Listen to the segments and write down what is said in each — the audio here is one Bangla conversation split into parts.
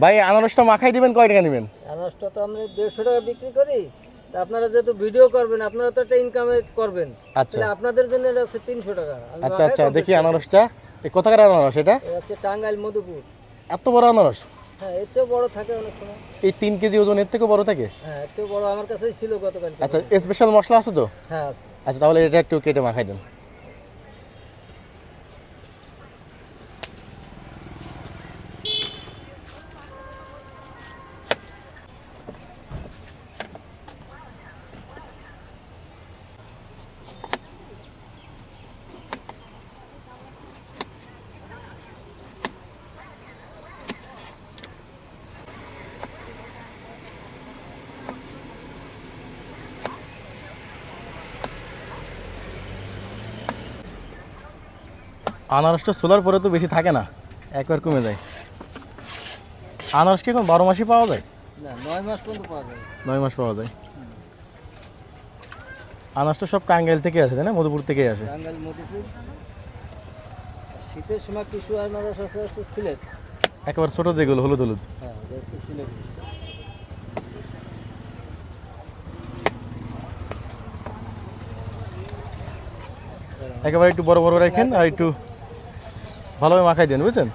ভাই আনারসটা মাখাই দিবেন কয় টাকা নেবেন? আনারসটা তো আমরা দেড়শো টাকা বিক্রি করি। আপনারা যেহেতু ভিডিও করবেন আপনারা তো একটা ইনকামে করবেন। আচ্ছা। তাহলে আপনাদের জন্য এটা হচ্ছে তিনশো টাকা। আচ্ছা আচ্ছা দেখি আনারসটা। কোথাকার আনারস এটা? হচ্ছে টাঙ্গাইল মধুপুর। এত বড় আনারস? হ্যাঁ এর বড় থাকে অনেক সময়। এই তিন কেজি ওজন এর থেকে বড় থাকে? হ্যাঁ এর বড়। আমার কাছেই ছিল গতকাল আচ্ছা স্পেশাল মশলা আছে তো? হ্যাঁ আছে। আচ্ছা তাহলে এটা একটু কেটে মাখাই দেন। আনারসটা সোলার পরে তো বেশি থাকে না একবার কমে যায়। আনারস কি এখন বারো মাসই পাওয়া যায়? নয় মাস পর্যন্ত পাওয়া যাবে নয় মাস পাওয়া যায়। আনারসটা সব টাঙ্গাইল থেকে আসে তাই না? মধুপুর থেকে আসে। টাঙ্গাইল মধুপুর। শীতের সময় কিছু আনারস আছে আছে সিলেট। একেবারে ছোট যেগুলো হলুদ হলুদ। হ্যাঁ সিলেট। একেবারে একটু বড় বড় রাখেন আর একটু ভালোভাবে মাখাই দেন বুঝছেন?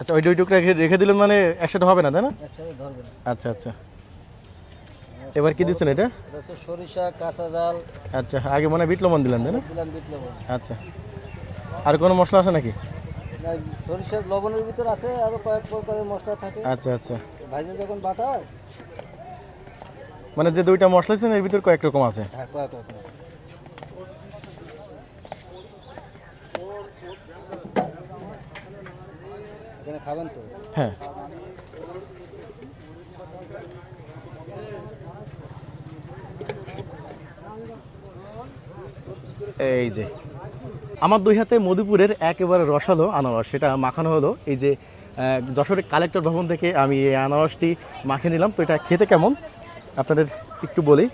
আচ্ছা ওই দুই টুকরা রেখে রেখে দিলেন মানে একসাথে হবে না তাই না? আচ্ছা আচ্ছা। এবার কি দিচ্ছেন এটা? সরিষা কাঁচা জাল। আচ্ছা আগে মনে বিট লবণ দিলেন তাই না? বিট আচ্ছা। আর কোনো মশলা আছে নাকি? সরিষার লবণের ভিতর আছে আরও কয়েক প্রকারের মশলা থাকে। আচ্ছা আচ্ছা। ভাইজে যখন বাটায় মানে যে দুইটা মশলা আছে এর ভিতর কয়েক রকম আছে? হ্যাঁ কয়েক রকম আছে। এখানে খাবেন তো? হ্যাঁ। এই যে, আমার দুই হাতে মধুপুরের একেবারে রসালো আনারস, সেটা মাখানো হলো। এই যে যশোরের কালেক্টর ভবন থেকে আমি এই আনারসটি মাখিয়ে নিলাম। তো এটা খেতে কেমন? আপনাদের একটু বলি।